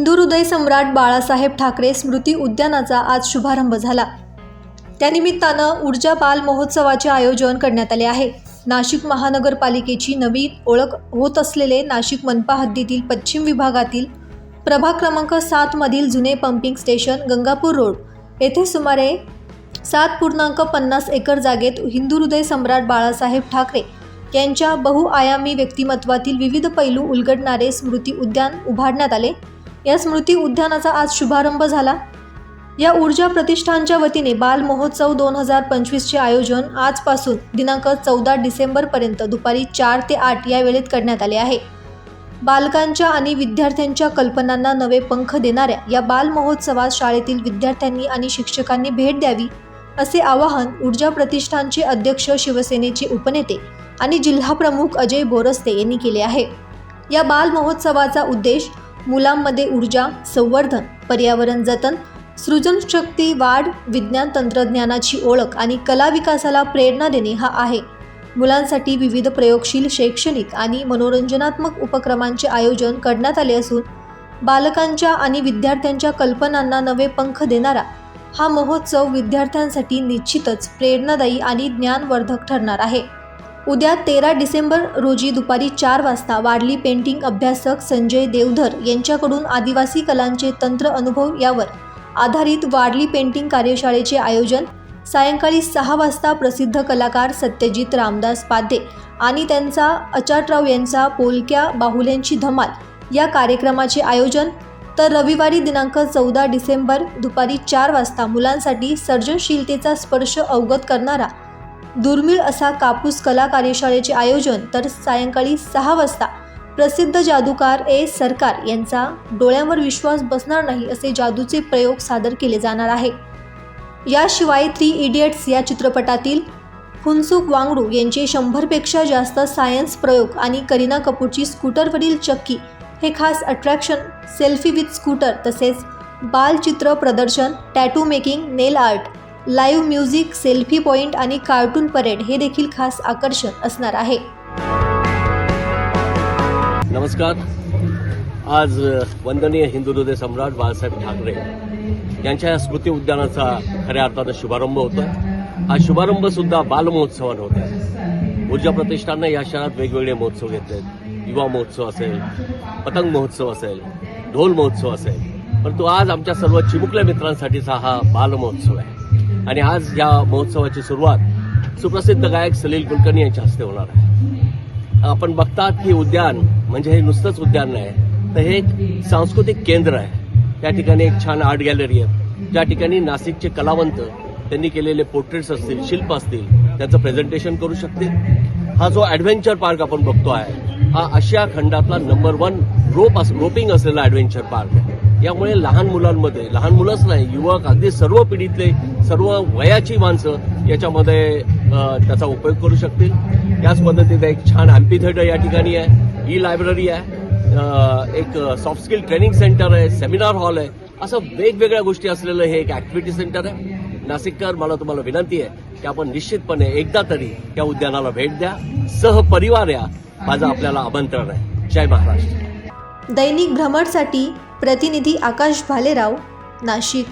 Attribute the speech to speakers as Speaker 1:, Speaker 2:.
Speaker 1: हृदय सम्राट बाळासाहेब ठाकरे स्मृती उद्यानाचा आज शुभारंभ झाला. त्यानिमित्तानं ऊर्जा बाल महोत्सवाचे आयोजन करण्यात आले आहे. नाशिक महानगरपालिकेची नवीन ओळख होत असलेले नाशिक मनपा हद्दीतील पश्चिम विभागातील प्रभाग क्रमांक सातमधील जुने पंपिंग स्टेशन गंगापूर रोड येथे सुमारे सात पूर्णांक पन्नास एकर जागेत हिंदू हृदय सम्राट बाळासाहेब ठाकरे यांच्या बहुआयामी व्यक्तिमत्वातील विविध पैलू उलगडणारे स्मृती उद्यान उभारण्यात आले. या स्मृती उद्यानाचा आज शुभारंभ झाला. या ऊर्जा प्रतिष्ठानच्या वतीने बाल महोत्सव दोन हजार पंचवीसचे आयोजन आजपासून दिनांक चौदा डिसेंबरपर्यंत दुपारी चार ते आठ या वेळेत करण्यात आले आहे. बालकांच्या आणि विद्यार्थ्यांच्या कल्पनांना नवे पंख देणाऱ्या या बाल महोत्सवात शाळेतील विद्यार्थ्यांनी आणि शिक्षकांनी भेट द्यावी असे आवाहन ऊर्जा प्रतिष्ठानचे अध्यक्ष शिवसेनेचे उपनेते आणि जिल्हाप्रमुख अजय बोरस्ते यांनी केले आहे. या बाल महोत्सवाचा उद्देश मुलांमध्ये ऊर्जा संवर्धन पर्यावरण जतन सृजनशक्ती वाढ विज्ञान तंत्रज्ञानाची ओळख आणि कला विकासाला प्रेरणा देणे हा आहे. मुलांसाठी विविध प्रयोगशील शैक्षणिक आणि मनोरंजनात्मक उपक्रमांचे आयोजन करण्यात आले असून बालकांच्या आणि विद्यार्थ्यांच्या कल्पनांना नवे पंख देणारा हा महोत्सव विद्यार्थ्यांसाठी निश्चितच प्रेरणादायी आणि ज्ञानवर्धक ठरणार आहे. उद्या तेरा डिसेंबर रोजी दुपारी चार वाजता वारली पेंटिंग अभ्यासक संजय देवधर यांच्याकडून आदिवासी कलांचे तंत्र अनुभव यावर आधारित वारली पेंटिंग कार्यशाळेचे आयोजन. सायंकाळी सहा वाजता प्रसिद्ध कलाकार सत्यजित रामदास पादे आणि त्यांचा अचाटराव यांचा पोलक्या बाहुल्यांची धमाल या कार्यक्रमाचे आयोजन. तर रविवारी दिनांक चौदा डिसेंबर दुपारी चार वाजता मुलांसाठी सर्जनशीलतेचा स्पर्श अवगत करणारा दुर्मिळ असा कापूस कला कार्यशाळेचे आयोजन तर सायंकाळी सहा वाजता. प्रसिद्ध जादूकार ए. सरकार यांचा डोळ्यांवर विश्वास बसणार नाही असे जादूचे प्रयोग सादर केले जाणार आहे. याशिवाय थ्री इडियट्स या चित्रपटातील फुनसुक वांगडू यांचे शंभरपेक्षा जास्त सायन्स प्रयोग आणि करीना कपूरची स्कूटरवरील चक्की हे खास अट्रॅक्शन सेल्फी विथ स्कूटर तसेच बालचित्र प्रदर्शन tattoo making nail art live music selfie point आणि कार्टून परेड हे देखील खास आकर्षण असणार आहे.
Speaker 2: नमस्कार. आज वंदनीय हिंदू हृदय सम्राट बाळासाहेब ठाकरे यांच्या या स्मृती उद्यानाचा खऱ्या अर्थानं शुभारंभ होतोय. हा शुभारंभ सुद्धा बालमहोत्सवानं होत आहे. ऊर्जा प्रतिष्ठाननं या शहरात वेगवेगळे महोत्सव घेतले आहेत. युवा महोत्सव असेल पतंग महोत्सव असेल ढोल महोत्सव असेल. परंतु आज आमच्या सर्व चिमुकल्या मित्रांसाठीचा हा बालमहोत्सव आहे. आणि आज या महोत्सवाची सुरुवात सुप्रसिद्ध गायक सलील कुलकर्णी यांच्या हस्ते होणार आहे. आपण बघतात की उद्यान म्हणजे हे नुसतंच उद्यान नाही तर हे एक सांस्कृतिक केंद्र आहे. त्या ठिकाणी एक छान आर्ट गॅलरी आहे. त्या ठिकाणी नाशिकचे कलावंत त्यांनी केलेले पोर्ट्रेट्स असतील शिल्प असतील त्याचं प्रेझेंटेशन करू शकतील. हा जो ॲडव्हेंचर पार्क आपण बघतो आहे हा आशिया खंडातला नंबर वन रोप रोपिंग असलेला ॲडव्हेंचर पार्क आहे. यामुळे लहान मुलांमध्ये लहान मुलंच नाही युवक अगदी सर्व पिढीतले सर्व वयाची माणसं याच्यामध्ये त्याचा उपयोग करू शकतील. त्याच पद्धतीचा एक छान अँपी थिएटर या ठिकाणी आहे ई लायब्ररी आहे एक सॉफ्ट स्किल ट्रेनिंग सेंटर आहे सेमिनार हॉल आहे. असं वेगवेगळ्या गोष्टी असलेलं हे एक ऍक्टिव्हिटी सेंटर आहे. नाशिककर मला तुम्हाला विनंती आहे की आपण निश्चितपणे एकदा तरी त्या उद्यानाला भेट द्या. सहपरिवार या. माझं आपल्याला आमंत्रण आहे. जय महाराष्ट्र.
Speaker 1: दैनिक भ्रमणसाठी प्रतिनिधी आकाश भालेराव नाशिक.